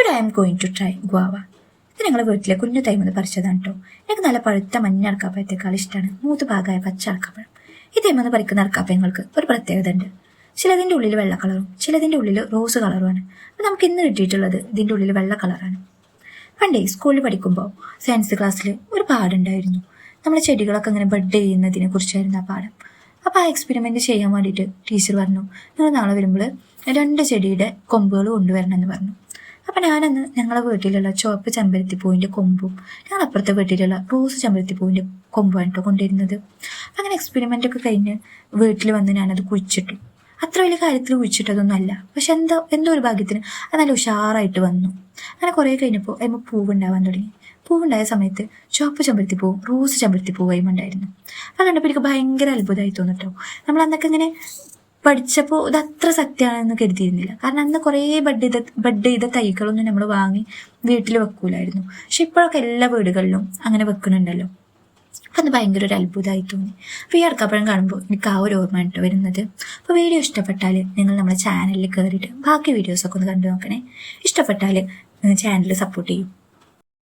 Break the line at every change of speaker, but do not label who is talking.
Today I'm going to try guava ഇത് ഞങ്ങളെ വീട്ടിലെ കുഞ്ഞു തൈമെന്ന് പറിച്ചതാണ് കേട്ടോ എനിക്ക് നല്ല പഴുത്ത മഞ്ഞ അടക്കാപ്പഴത്തേക്കാൾ ഇഷ്ടമാണ് മൂത്ത് ഭാഗമായ പച്ച അടക്കാപ്പഴം. ഈ തൈമെന്ന് പറിക്കുന്ന അടക്കാപ്പഴങ്ങൾക്ക് ഒരു പ്രത്യേകത ഉണ്ട്. ചിലതിന്റെ ഉള്ളിൽ വെള്ള കളറും ചിലതിന്റെ ഉള്ളിൽ റോസ് കളറുമാണ് അപ്പോൾ നമുക്ക് ഇന്ന് കിട്ടിയിട്ടുള്ളത് ഇതിന്റെ ഉള്ളിൽ വെള്ള കളറാണ് പണ്ടേ സ്കൂളിൽ പഠിക്കുമ്പോൾ സയൻസ് ക്ലാസ്സിൽ ഒരു പാടുണ്ടായിരുന്നു നമ്മുടെ ചെടികളൊക്കെ അങ്ങനെ ബഡ് ചെയ്യുന്നതിനെ കുറിച്ചായിരുന്നു ആ പാഠം. അപ്പോൾ ആ എക്സ്പെരിമെന്റ് ചെയ്യാൻ വേണ്ടിയിട്ട് ടീച്ചർ പറഞ്ഞു നിങ്ങൾ നാളെ വരുമ്പോൾ രണ്ട് ചെടിയുടെ കൊമ്പുകൾ കൊണ്ടുവരണം എന്ന് പറഞ്ഞു. അപ്പം ഞാനന്ന് ഞങ്ങളെ വീട്ടിലുള്ള ചുവപ്പ് ചെമ്പരത്തി പൂവിന്റെ കൊമ്പും ഞങ്ങൾ അപ്പുറത്തെ വീട്ടിലുള്ള റോസ് ചെമ്പരത്തി പൂവിന്റെ കൊമ്പും കേട്ടോ കൊണ്ടുവരുന്നത്. അങ്ങനെ എക്സ്പെരിമെന്റ് ഒക്കെ കഴിഞ്ഞ് വീട്ടിൽ വന്ന് ഞാനത് കുഴിച്ചിട്ടു. അത്ര വലിയ കാര്യത്തിൽ കുഴിച്ചിട്ടതൊന്നും അല്ല പക്ഷെ എന്തോ എന്തോ ഒരു ഭാഗ്യത്തിന് അത് നല്ല ഉഷാറായിട്ട് വന്നു. അങ്ങനെ കുറേ കഴിഞ്ഞപ്പോൾ അതിന് പൂവുണ്ടാവാൻ തുടങ്ങി. പൂവുണ്ടായ സമയത്ത് ചുവപ്പ് ചെമ്പരത്തി പൂവും റോസ് ചെമ്പരത്തി പൂവായും ഉണ്ടായിരുന്നു അത് കണ്ടപ്പോൾ എനിക്ക് ഭയങ്കര അത്ഭുതമായി തോന്നിട്ടോ. നമ്മൾ അന്നൊക്കെ ഇങ്ങനെ പഠിച്ചപ്പോൾ ഇത് അത്ര സത്യമാണെന്ന് കരുതിയിരുന്നില്ല. കാരണം അന്ന് കുറേ ബഡ് ചെയ്ത ബഡ് ചെയ്ത തൈകളൊന്നും നമ്മൾ വാങ്ങി വീട്ടിൽ വെക്കൂലായിരുന്നു. പക്ഷെ ഇപ്പോഴൊക്കെ എല്ലാ വീടുകളിലും അങ്ങനെ വെക്കുന്നുണ്ടല്ലോ അപ്പം അത് ഭയങ്കര ഒരു അത്ഭുതമായി തോന്നി. അപ്പോൾ ഈ അടുക്കപ്പഴം കാണുമ്പോൾ എനിക്ക് ആ ഒരു ഓർമ്മ കേട്ടോ വരുന്നത്. അപ്പോൾ വീഡിയോ ഇഷ്ടപ്പെട്ടാൽ നിങ്ങൾ നമ്മുടെ ചാനലിൽ കയറിയിട്ട് ബാക്കി വീഡിയോസൊക്കെ ഒന്ന് കണ്ടു നോക്കണേ. ഇഷ്ടപ്പെട്ടാൽ ചാനൽ സപ്പോർട്ട് ചെയ്യും.